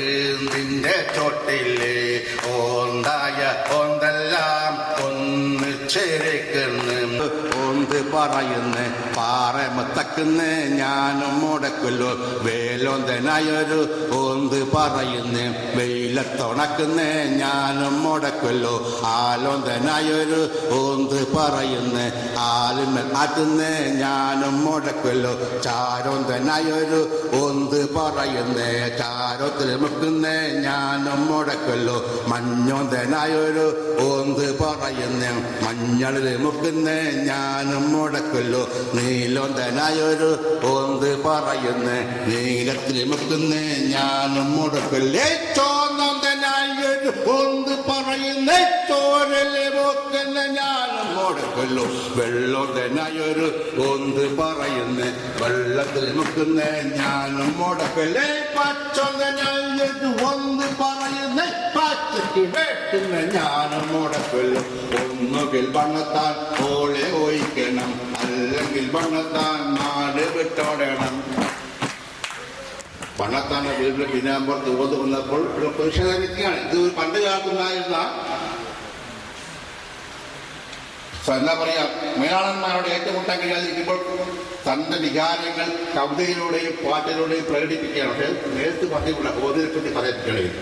ഈന്തിന്റെ ചോട്ടിൽ ഓന്തായ ഓന്തെല്ലാം ഒന്ന് ചെരിക്കുന്നു. ഓന്ത് പറയുന്ന പാറമത്തക്കുന്ന് ഞാനും മുടക്കുല്ലോ വേലോന്തനായൊരു ഓന്ത് പറയുന്ന വെയിലത്തുണക്കുന്ന ഞാനും മുടക്കുല്ലോ ആലോന്തനായൊരു ഓന്ത് പറയുന്ന ആലുമൽ അതുന്ന് ഞാനും മുടക്കുല്ലോ ചാരോന്തനായൊരു ഓന്ത് പറയുന്നു ചാരത്തിൽ മുക്കുന്നേ ഞാനും മുടക്കല്ലോ. മഞ്ഞോന്തനായൊരു ഓന്ത് പറയുന്നേ മഞ്ഞളിൽ മുക്കുന്നേ ഞാനും മുടക്കല്ലോ. നീലോന്തനായൊരു ഓന്ത് പറയുന്നേ നീലത്തിൽ മുക്കുന്നേ ഞാനും മുടക്കല്ലേ. ചോന്നോന്തനായൊരു ഓന്ത് പറയുന്ന ചോരൽ മുക്കുന്ന ഞാനും മുടക്കുള്ളൂ വെള്ളോന്തനായൊരു ഓന്ത് പറയുന്നു വെള്ളത്തിൽ മുക്കുന്ന ഞാനും മുടക്കല്ലേ പച്ചോന്തനായൊരു ഒന്ന് പറയുന്ന പച്ചക്ക് വെട്ടുന്ന ഞാനും മുടക്കുള്ളൂ ഒന്നുകിൽ വണ്ണത്താൻ ഓളെ ഒഴിക്കണം അല്ലെങ്കിൽ വണ്ണത്താൻ നാട് വിട്ടോടണം വണ്ണത്താന്റെ വീട്ടിൽ പിന്നാമ്പുറത്ത് ഓത് വന്നപ്പോൾ ഒരു പുരുഷനിക്കാണ് ഇത് ഒരു പണ്ട് കാലത്തുണ്ടായിരുന്ന എന്താ പറയാ മലയാളന്മാരുടെ ഏറ്റുമുട്ടാൻ കഴിയാതിരിക്കുമ്പോൾ തന്റെ വികാരങ്ങൾ കവിതയിലൂടെയും പാട്ടിലൂടെയും പ്രകടിപ്പിക്കുകയാണ്. പക്ഷേ നേരത്തെ പറഞ്ഞുള്ള ഓതിനെപ്പറ്റി പറയാൻ കഴിയും